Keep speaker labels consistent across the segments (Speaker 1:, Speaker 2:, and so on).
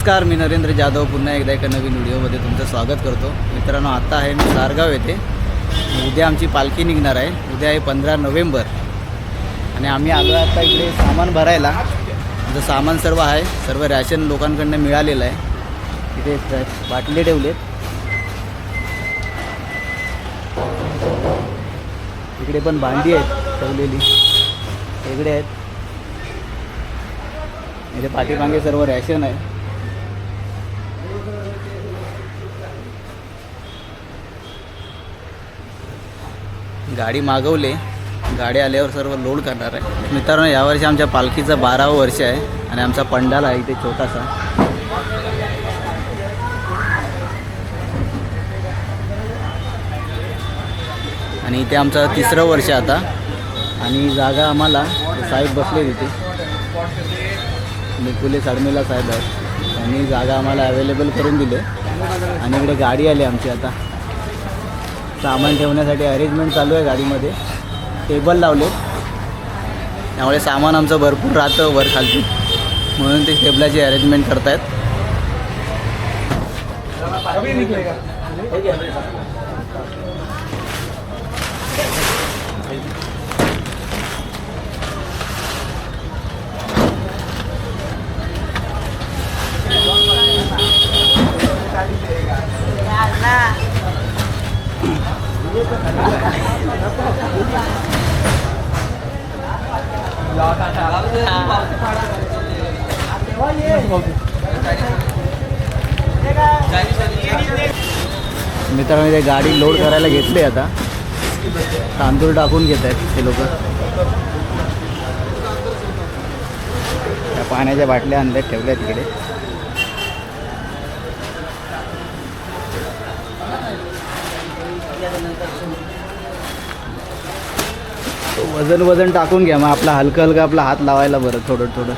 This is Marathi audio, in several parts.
Speaker 1: नमस्कार मी नरेंद्र जाधव. पुन्हा एकदा एका नवीन व्हिडिओमध्ये तुमचं स्वागत करतो. मित्रांनो आत्ता आहे मी सारगाव येथे. उद्या आमची पालखी निघणार आहे. उद्या आहे पंधरा नोव्हेंबर. आणि आम्ही आलो आहे आता इकडे सामान भरायला. जो सामान सर्व आहे. सर्व रॅशन लोकांकडनं मिळालेलं आहे. इथे बाटले ठेवलेत. इकडे पण भांडी आहेत ठेवलेली. इकडे आहेत. इथे पाठीमागे सर्व रॅशन आहे. गाडी मागवली. गाडी आल्यावर सर्व लोड करणार आहे. मित्रांनो यावर्षी आमच्या पालखीचं बारावं वर्ष आहे आणि आमचा पंडाल आहे इथे छोटासा. आणि इथे आमचं तिसरं वर्ष आता. आणि जागा आम्हाला साहेब बसले तिथे निकुले साडमेला साहेब आहेत त्यांनी जागा आम्हाला अवेलेबल करून दिले. आणि इकडे गाडी आली आमची आता. सामान ठेवण्यासाठी अरेंजमेंट चालू आहे गाडीमध्ये. टेबल लावले त्यामुळे सामान आमचं भरपूर राहतं वर खालती. म्हणून ते टेबलाची अरेंजमेंट करतायत. मित्रांनो ते गाडी लोड करायला घेतली आता. तांदूळ टाकून घेत आहेत ते लोक. त्या पाण्याच्या बाटल्या आणल्या ठेवल्या तिकडे वजन वजन टाकून घ्या मग आपला हलकं हलकं आपला हात लावायला बरं थोडं थोडं.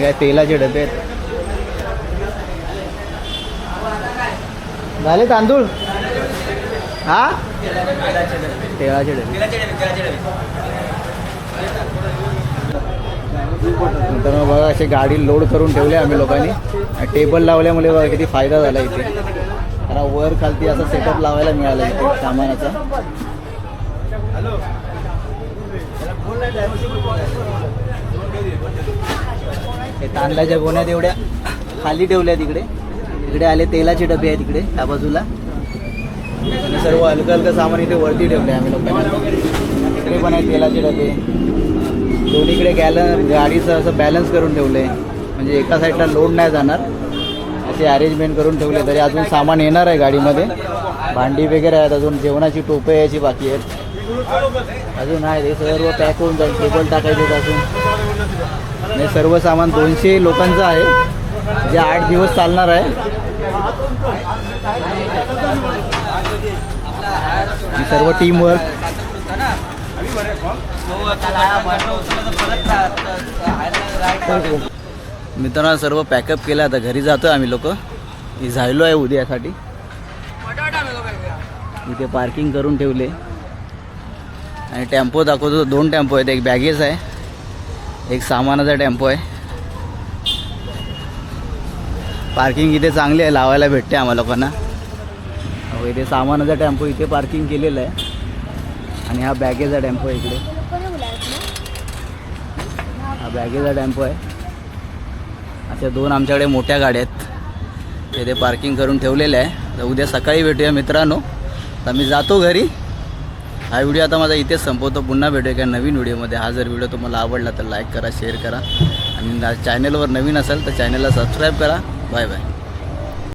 Speaker 1: काय तेलाचे डबे आहेत. झाले तांदूळ? हा? तेलाचे डबे. नंतर बघा अशी गाडी लोड करून ठेवले आम्ही लोकांनी. टेबल लावल्यामुळे बघा किती फायदा झाला इथे. कारण वर खालती असा सेटअप लावायला मिळाला इथे सामानाचा. हे तांदळाच्या गोण्यात एवढ्या खाली ठेवल्या तिकडे. इकडे आले तेलाचे डबे आहेत तिकडे त्या बाजूला. आणि सर्व हलकं हलकं सामान इथे वरती ठेवले आम्ही लोकांनी. इकडे पण आहे तेलाचे डबे. दोन्हीकडे गॅलन गाडीचं असं बॅलन्स करून ठेवलं आहे म्हणजे एका साईडला लोड नाही जाणार. असे अरेंजमेंट करून ठेवले तरी अजून सामान येणार आहे गाडीमध्ये. भांडी वगैरे आहेत अजून जेवणाची टोपे यायची बाकी आहेत. अजून आहे हे सर्व पॅक होऊन जाईल टेबल टाकायचे अजून. हे सर्व सामान दोनशे लोकांचं आहे. जे आठ दिवस चालणार आहे. सर्व टीमवर्क मित्रांनो सर्व पॅकअप केलं आता घरी जातो आम्ही लोक. झालो आहे उद्यासाठी. इथे पार्किंग करून ठेवले. आणि टेम्पो दाखवतो. दोन टेम्पो आहेत. एक बॅगेज आहे. एक सामानाचा टेम्पो आहे. पार्किंग इथे चांगली आहे. लावायला भेटते आम्हा लोकांना. इथे सामानाचा टेम्पो इथे पार्किंग केलेलं आहे. आणि हा बॅगेचा टेम्पो आहे इकडे. हा बॅगेचा टेम्पो आहे. अशा दोन आमच्याकडे मोठ्या गाड्या आहेत. तिथे पार्किंग करून ठेवलेल्या आहे. तर उद्या सकाळी भेटूया मित्रांनो. तर मी जातो घरी. हा व्हिडिओ आता माझा इथेच संपवतो. पुन्हा भेटूया एका नवीन व्हिडिओमध्ये. हा जर व्हिडिओ तुम्हाला आवडला तर लाईक करा शेअर करा. आणि चॅनलवर नवीन असेल तर चॅनलला सबस्क्राईब करा. Bye bye